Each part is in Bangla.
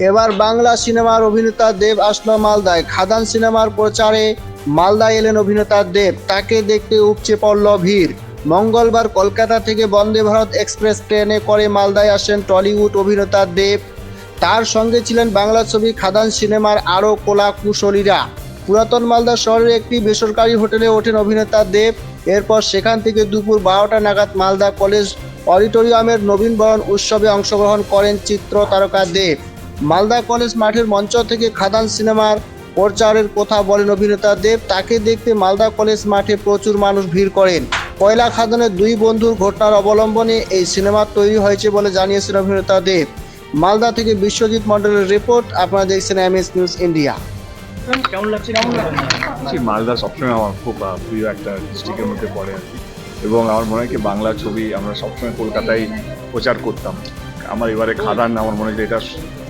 এবার বাংলা সিনেমার অভিনেতা দেব আসলো মালদায়। খাদান সিনেমার প্রচারে মালদায় এলেন অভিনেতা দেব। তাকে দেখতে উপচে পড়ল ভিড়। মঙ্গলবার কলকাতা থেকে বন্দে ভারত এক্সপ্রেস ট্রেনে করে মালদায় আসেন টলিউড অভিনেতা দেব। তার সঙ্গে ছিলেন বাংলা ছবি খাদান সিনেমার আরও কোলা কুশলীরা পুরাতন মালদা শহরের একটি বেসরকারি হোটেলে ওঠেন অভিনেতা দেব। এরপর সেখান থেকে দুপুর বারোটা নাগাদ মালদা কলেজ অডিটোরিয়ামের নবীনবরণ উৎসবে অংশগ্রহণ করেন চিত্র তারকা দেব। মালদা কলেজ মাঠের মঞ্চ থেকে খাদান সিনেমার প্রচারের কথা বলেন অভিনেতা দেব। তাকে দেখতে মালদা কলেজ মাঠে প্রচুর মানুষ ভিড় করেন। কয়লা খাদানের দুই বন্ধুর ঘটনার অবলম্বনে এই সিনেমা তৈরি হয়েছে বলে জানিয়েছেন অভিনেতা দেব। মালদা থেকে বিশ্বজিৎ মন্ডলের রিপোর্ট আপনারা দেখছেন এম এস নিউজ ইন্ডিয়া। কেমন লাগছে? মালদা সবসময় আমার খুব প্রিয় একটা ডিস্ট্রিক্টের মধ্যে পড়ে আর কি। এবং আমার মনে হয় কি বাংলা ছবি আমরা সবসময় কলকাতায় প্রচার করতাম। আমার এবারে খাদান আমার মনে হয় যে এটা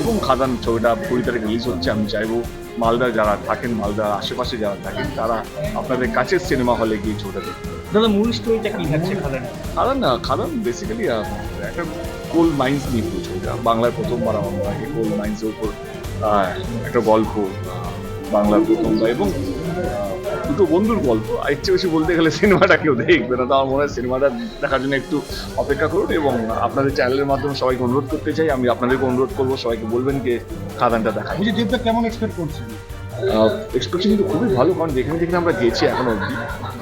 এবং খাদান ছবিটা কুড়ি তারিখ রিলিজ হচ্ছে আমি চাইব মালদা যারা থাকেন মালদা আশেপাশে যারা থাকেন তারা আপনাদের কাছের সিনেমা হলে গিয়ে ছবিটা দেখুন দাদা মূল স্টোরিটা কি থাকছে খাদান খাদান না খাদান বেসিক্যালি একটা কোল মাইন্স নিয়ে ছবিটা। বাংলার প্রথমবার আমার মনে হয় কোল মাইন্সের উপর একটা গল্প বাংলার প্রথমবার। এবং দুটো বন্ধুর গল্প। আর ইচ্ছে বেশি বলতে গেলে সিনেমাটা কেউ দেখবে না। তো আমার মনে হয় সিনেমাটা দেখার জন্য একটু অপেক্ষা করুন এবং আপনাদের চ্যানেলের মাধ্যমে সবাইকে অনুরোধ করতে চাই। আমি আপনাদেরকে অনুরোধ করব সবাইকে বলবেন যে খাদানটা দেখা বুঝি দেবদা কেমন এক্সপেক্ট করছেন এক্সপেকশন কিন্তু খুবই ভালো কারণ যেখানে যেখানে আমরা গেছি এখনও অবধি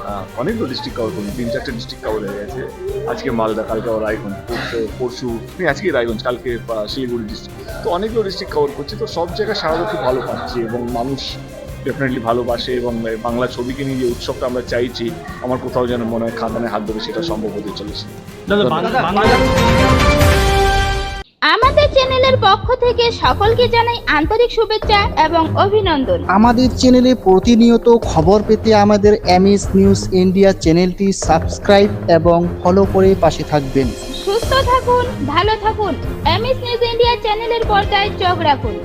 আহ, অনেকগুলো ডিস্ট্রিক্ট কভার করি তিন চারটে ডিস্ট্রিক্ট কভার হয়ে গেছে। আজকে মালদা কালকে আবার রায়গঞ্জ পরশু পরশু আজকে রায়গঞ্জ কালকে শিলিগুড়ি ডিস্ট্রিক্ট তো অনেকগুলো ডিস্ট্রিক্ট কভার করছি। তো সব জায়গায় সারা খুব ভালো পাচ্ছি এবং মানুষ ডেফিনেটলি ভালোবাসে এবং বাংলা ছবিকে নিয়ে যে উৎসবটা আমরা চাইছি আমার কোথাও যেন মনে হয় খাদানে হাত ধরে সেটা সম্ভব হতে চলেছে। আমাদের চ্যানেলের পক্ষ থেকে সকলকে জানাই আন্তরিক শুভেচ্ছা এবং অভিনন্দন। আমাদের চ্যানেলে প্রতিনিয়ত খবর পেতে আমাদের এমএস নিউজ ইন্ডিয়া চ্যানেলটি সাবস্ক্রাইব এবং ফলো করে পাশে থাকবেন। সুস্থ থাকুন ভালো থাকুন এমএস নিউজ ইন্ডিয়া চ্যানেলের পর্দায় চোখ রাখুন।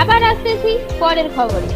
আবার আসতেছি পরের খবরে।